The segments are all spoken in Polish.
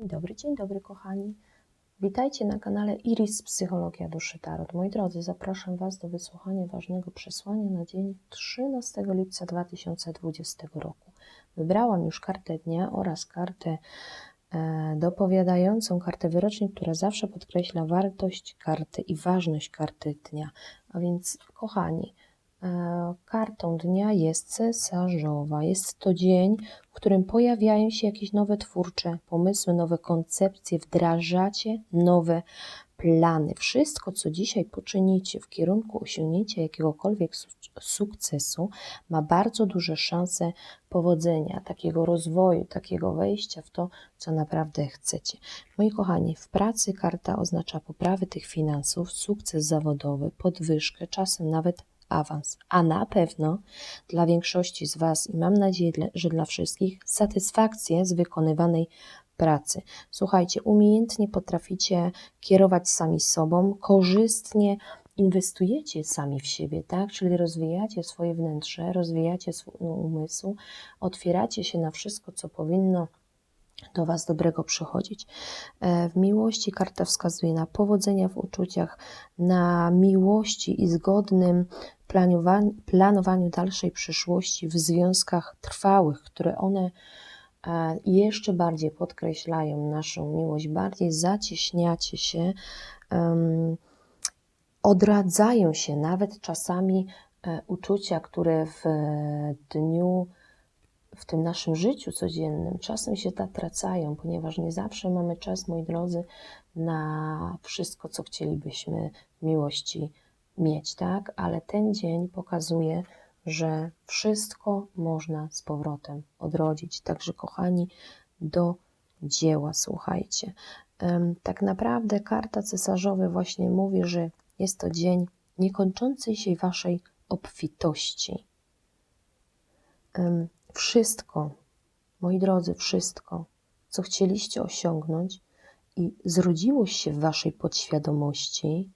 Dzień dobry, dzień dobry kochani. Witajcie na kanale Iris Psychologia Duszy Tarot. Moi drodzy, zapraszam Was do wysłuchania ważnego przesłania na dzień 13 lipca 2020 roku. Wybrałam już kartę dnia oraz kartę e, dopowiadającą, kartę wyrocznią, która zawsze podkreśla wartość karty i ważność karty dnia. A więc, kochani, kartą dnia jest cesarzowa. Jest to dzień, w którym pojawiają się jakieś nowe twórcze pomysły, nowe koncepcje, wdrażacie nowe plany. Wszystko, co dzisiaj poczynicie w kierunku osiągnięcia jakiegokolwiek su- sukcesu, ma bardzo duże szanse powodzenia, takiego rozwoju, takiego wejścia w to, co naprawdę chcecie. Moi kochani, w pracy karta oznacza poprawę tych finansów, sukces zawodowy, podwyżkę, czasem nawet awans, a na pewno dla większości z Was i mam nadzieję, że dla wszystkich satysfakcję z wykonywanej pracy. Słuchajcie, umiejętnie potraficie kierować sami sobą, korzystnie inwestujecie sami w siebie, tak? Czyli rozwijacie swoje wnętrze, rozwijacie swój umysł, otwieracie się na wszystko, co powinno do Was dobrego przychodzić. E, W miłości karta wskazuje na powodzenia w uczuciach, na miłości i zgodnym planowaniu, planowaniu dalszej przyszłości w związkach trwałych, które one e, jeszcze bardziej podkreślają naszą miłość, bardziej zacieśniacie się, odradzają się nawet czasami e, uczucia, które w dniu w tym naszym życiu codziennym czasem się zatracają, ponieważ nie zawsze mamy czas, moi drodzy, na wszystko, co chcielibyśmy miłości mieć, tak? Ale ten dzień pokazuje, że wszystko można z powrotem odrodzić. Także, kochani, do dzieła, słuchajcie. Tak naprawdę karta cesarzowa właśnie mówi, że jest to dzień niekończącej się waszej obfitości. Wszystko, moi drodzy, wszystko, co chcieliście osiągnąć i zrodziło się w waszej podświadomości,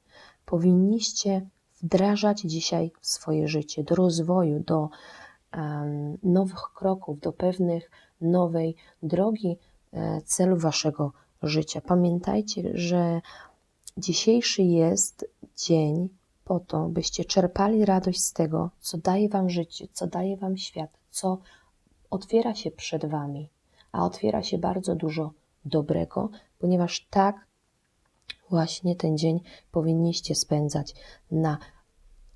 powinniście wdrażać dzisiaj w swoje życie, do rozwoju, do em, nowych kroków, do pewnych nowej drogi, e, celu waszego życia. Pamiętajcie, że dzisiejszy jest dzień po to, byście czerpali radość z tego, co daje wam życie, co daje wam świat, co otwiera się przed wami, a otwiera się bardzo dużo dobrego, ponieważ tak właśnie ten dzień powinniście spędzać na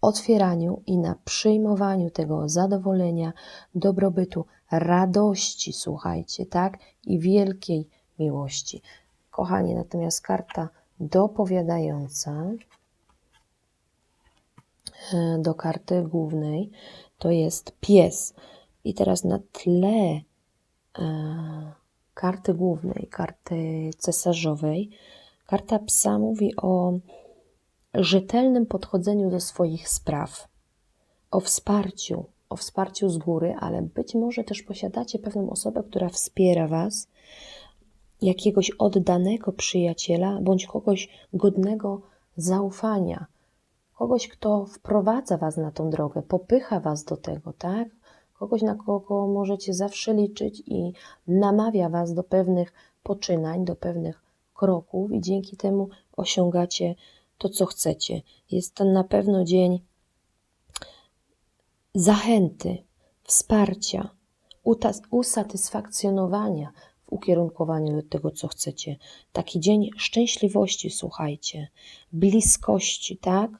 otwieraniu i na przyjmowaniu tego zadowolenia, dobrobytu, radości, słuchajcie, tak? I wielkiej miłości. Kochani, natomiast karta dopowiadająca e, do karty głównej to jest pies. I teraz na tle e, karty głównej, karty cesarzowej, karta psa mówi o rzetelnym podchodzeniu do swoich spraw, o wsparciu, o wsparciu z góry, ale być może też posiadacie pewną osobę, która wspiera Was, jakiegoś oddanego przyjaciela bądź kogoś godnego zaufania, kogoś, kto wprowadza Was na tą drogę, popycha Was do tego, tak? Kogoś, na kogo możecie zawsze liczyć i namawia Was do pewnych poczynań, do pewnych kroków, i dzięki temu osiągacie to, co chcecie. Jest to na pewno dzień zachęty, wsparcia, usatysfakcjonowania w ukierunkowaniu do tego, co chcecie. Taki dzień szczęśliwości, słuchajcie, bliskości, tak?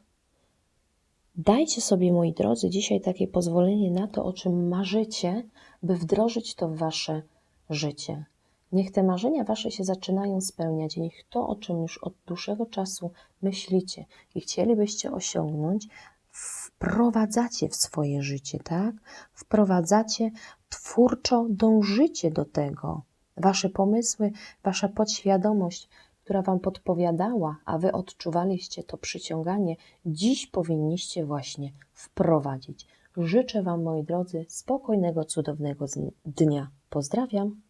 Dajcie sobie, moi drodzy, dzisiaj takie pozwolenie na to, o czym marzycie, by wdrożyć to w wasze życie. Niech te marzenia wasze się zaczynają spełniać, niech to, o czym już od dłuższego czasu myślicie i chcielibyście osiągnąć, wprowadzacie w swoje życie, tak? Wprowadzacie, twórczo dążycie do tego. Wasze pomysły, wasza podświadomość, która wam podpowiadała, a wy odczuwaliście to przyciąganie, dziś powinniście właśnie wprowadzić. Życzę wam, moi drodzy, spokojnego, cudownego dnia. Pozdrawiam.